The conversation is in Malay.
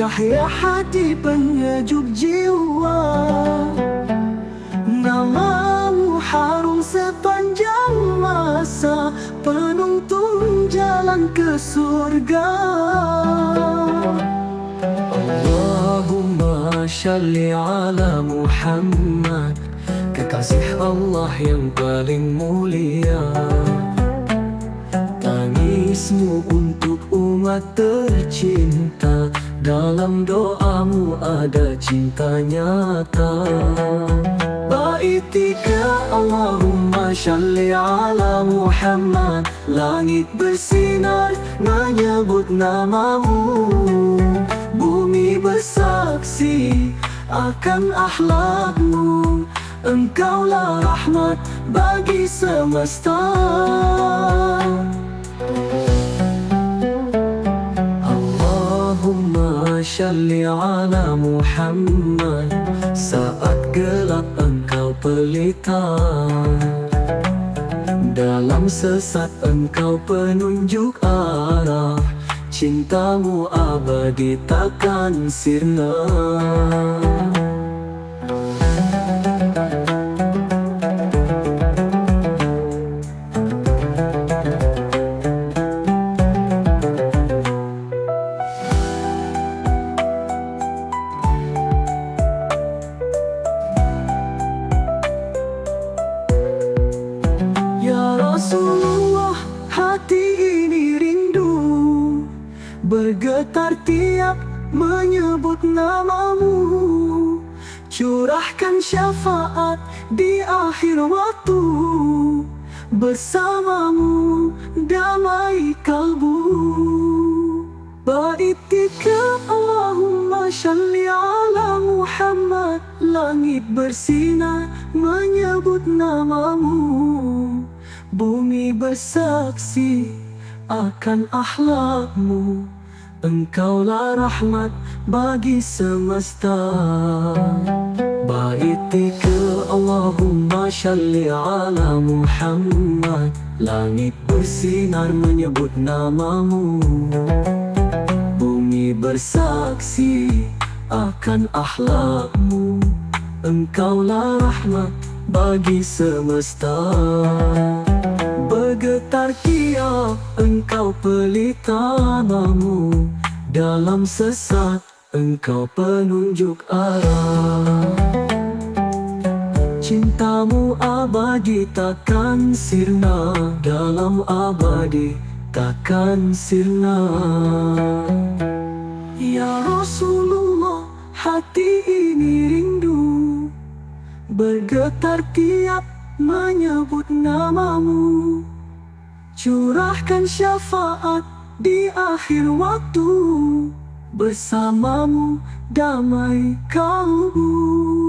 Cahaya hati penyejuk jiwa. Namamu harum sepanjang masa Penuntun jalan ke surga Shalli ala Muhammad. Kekasih Allah yang paling mulia. Tangismu untuk umat tercinta. Dalam doamu ada cinta nyata. Baitika Allahumma shalli ala Muhammad. Langit bersinar menyebut namamu akan akhlakmu Engkaulah rahmat bagi semesta. Allahumma shalli ala Muhammad Saat gelap engkau pelita. Dalam sesat engkau penunjuk arah Cintamu abadi takkan sirna. Ya Rasulullah, Bergetar tiap menyebut namamu. Curahkan syafaat di akhir waktu. Bersamamu damai kalbu. Baitika Allahumma shalli ala Muhammad. Langit bersinar menyebut namamu. Bumi bersaksi akan akhlakmu Engkaulah rahmat bagi semesta. Baitika Allahumma shalli ala Muhammad. Langit bersinar menyebut namamu. Bumi bersaksi akan akhlakmu. Engkaulah rahmat bagi semesta. Bergetar tiap engkau pelita namamu Dalam sesat engkau penunjuk arah. Cintamu abadi takkan sirna. Dalam abadi takkan sirna. Ya Rasulullah hati ini rindu. Bergetar tiap menyebut namamu. Curahkan syafaat di akhir waktu. Bersamamu damai kalbu